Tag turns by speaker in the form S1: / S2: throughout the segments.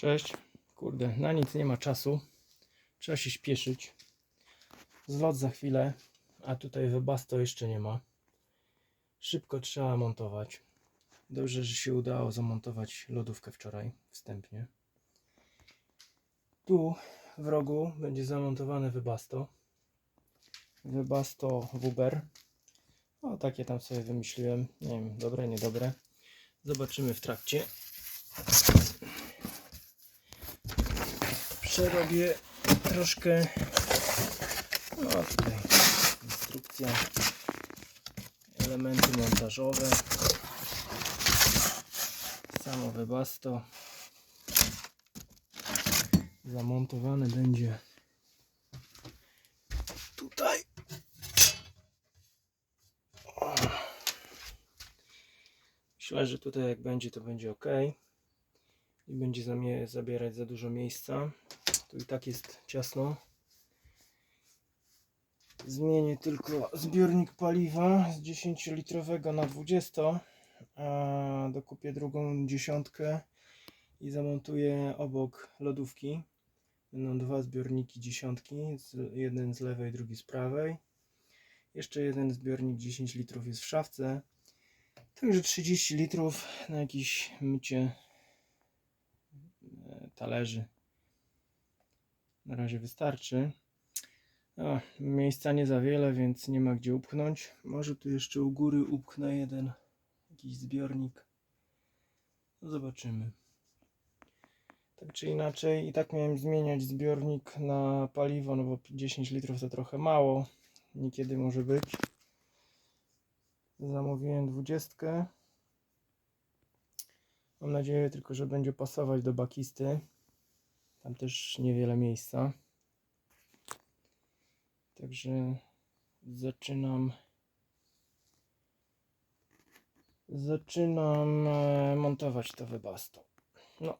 S1: Cześć. Kurde, na nic nie ma czasu. Trzeba się śpieszyć. Zlot za chwilę, a tutaj webasto jeszcze nie ma. Szybko trzeba montować. Dobrze, że się udało zamontować lodówkę wczoraj wstępnie. Tu w rogu będzie zamontowane webasto. Webasto Wuber. O, takie tam sobie wymyśliłem. Nie wiem, dobre, niedobre. Zobaczymy w trakcie. Przerobię troszkę. No tutaj instrukcja. Elementy montażowe. Samo webasto. Zamontowane będzie tutaj. Myślę, że tutaj jak będzie, to będzie ok. I będzie zamie- zabierać za dużo miejsca. Tu i tak jest ciasno. Zmienię tylko zbiornik paliwa z 10 litrowego na 20. A dokupię drugą dziesiątkę i zamontuję obok lodówki. Będą dwa zbiorniki dziesiątki, jeden z lewej, drugi z prawej. Jeszcze jeden zbiornik 10 litrów jest w szafce. Także 30 litrów na jakieś mycie talerzy. Na razie wystarczy. O, miejsca nie za wiele, więc nie ma gdzie upchnąć. Może tu jeszcze u góry upchnę jeden jakiś zbiornik. No zobaczymy. Tak czy inaczej, i tak miałem zmieniać zbiornik na paliwo, no bo 10 litrów to trochę mało. Niekiedy może być. Zamówiłem 20. Mam nadzieję tylko, że będzie pasować do bakisty. Tam też niewiele miejsca. Także zaczynam. Zaczynam e, montować to webasto. No,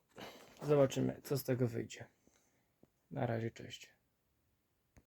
S1: zobaczymy, co z tego wyjdzie. Na razie, cześć.